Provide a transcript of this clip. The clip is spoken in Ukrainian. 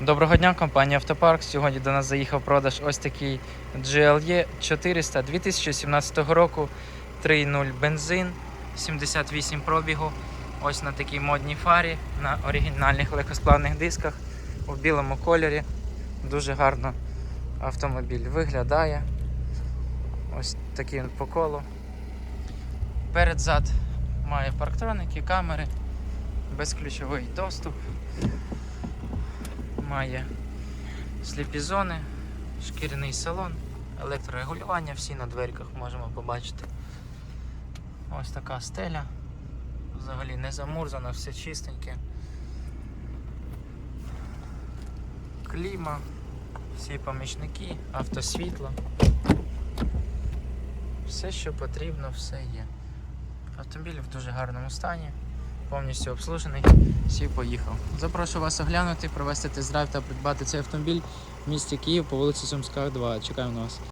Доброго дня, компанія Автопарк. Сьогодні до нас заїхав продаж ось такий GLE 400 2017 року. 3.0 бензин, 78 пробігу. Ось на такій модній фарі, на оригінальних легкосплавних дисках у білому кольорі. Дуже гарно автомобіль виглядає. Ось такий він по колу. Перед зад має парктроники, камери, безключовий доступ має сліпі зони, шкіряний салон, електрорегулювання, всі на дверках можемо побачити. Ось така стеля. Взагалі не замурзана, все чистеньке. Кліма, всі помічники, автосвітло. Все, що потрібно, все є. Автомобіль в дуже гарному стані, повністю обслужений. Сів поїхав. Запрошую вас оглянути, провести тест-драйв та придбати цей автомобіль в місті Київ по вулиці Сумська, 2. Чекаємо на вас.